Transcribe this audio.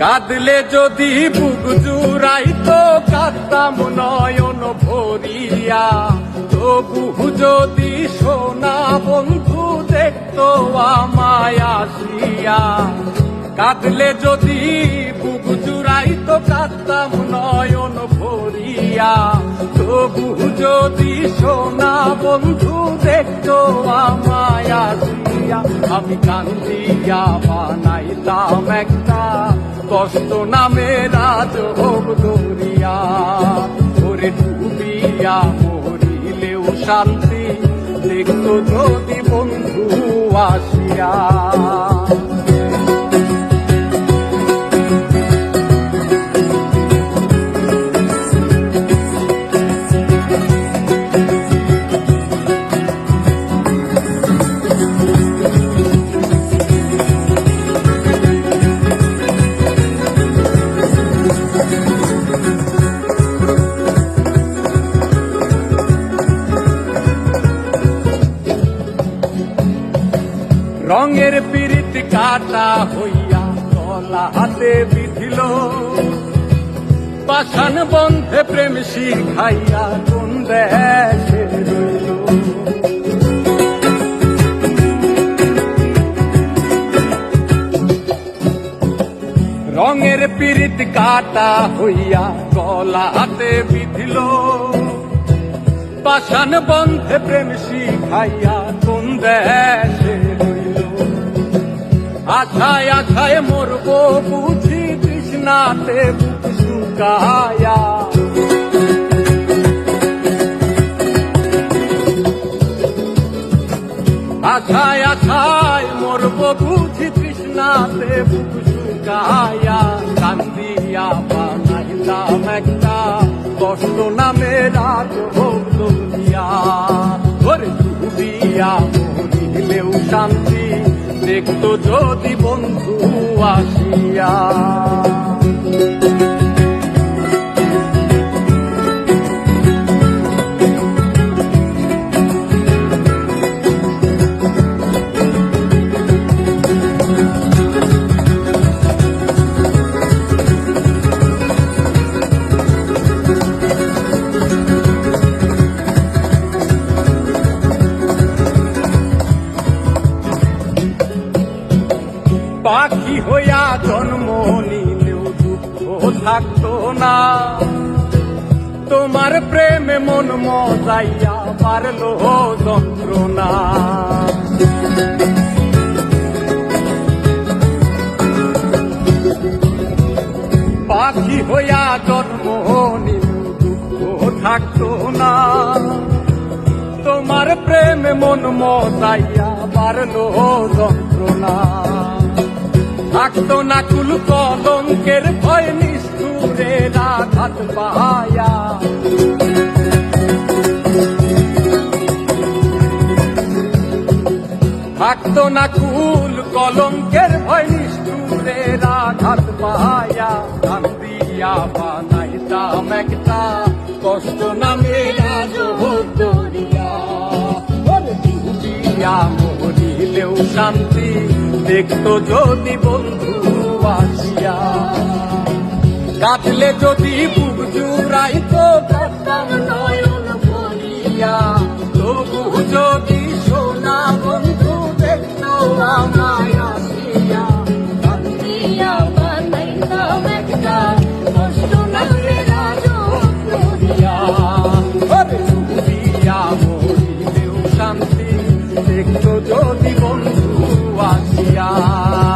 কাঁদলে যদি বুক জুড়াই তো কাঁদতাম নয়ন ভরিয়া। তবু যদি সোনা বন্ধু দেখতো আমায় আসিয়া। কাঁদলে যদি বুক জুড়াই তো কাঁদতাম নয়ন ভরিয়া। তবু যদি সোনা বন্ধু আমায় আসিয়া আমি কান্দিয়া বানাইতাম একটা কষ্ট নামে রাজভোগ দরিয়া ওরে ডুবিয়া মরিলেও শান্তি দেখতো যদি বন্ধু আসিয়া। রঙের পিরিত কাটা হইয়া গলা হাতে বিধিল। পাষাণ বন্ধে প্রেম শিখাইয়া কোন রঙের পিরিত কাটা হইয়া গলা হাতে বিধিল। পাষাণ বন্ধে প্রেম শিখাইয়া কোন দেশে আছায় আছায় মরব বুঝি কৃষ্ণাতে বুক শুকায়া। আছায় আছায় মরব বুঝি কৃষ্ণাতে বুক শুকায়া। কান্দিয়া বানাইলাম একটা কষ্ট নামে রাজ দুনিয়া ওরে ডুবিয়া মরিলেও শান্তি দেখতো যদি বন্ধু আসিয়া। পাখি হইয়া জন্ম নিলেও দুঃখ থাকতো না। তোমার প্রেমে মন মজাইয়া পারল যন্ত্রণা। পাখি হইয়া জন্ম নিলেও দুঃখ থাকতো না। তোমার প্রেমে মন মজাইয়া পারল যন্ত্রণা। থাকতো না কুল কলঙ্কের ভয়, নিষ্ঠুরে রাঘাত পায়া থাকতো না কুল কলঙ্কের ভয়, নিষ্ঠুরে রাঘাত পায়া কান্দিয়া বানাইতাম একটা কষ্ট নামে রাজভোগরিয়া ডুবিয়া মরিলেও শান্তি দেখতো যদি বন্ধু আসিয়া কাঁদলে যদি বুক জুড়াইতো কাঁদতাম নয়ন ভরিয়া তবু যদি সোনা বন্ধু দেখতো আমায় আসিয়া দিয়া বানাইতাম একটা কষ্ট নামে রাজপ্রদিয়া। ওরে মরিলেও শান্তি দেখতো যদি বন্ধু আসিয়া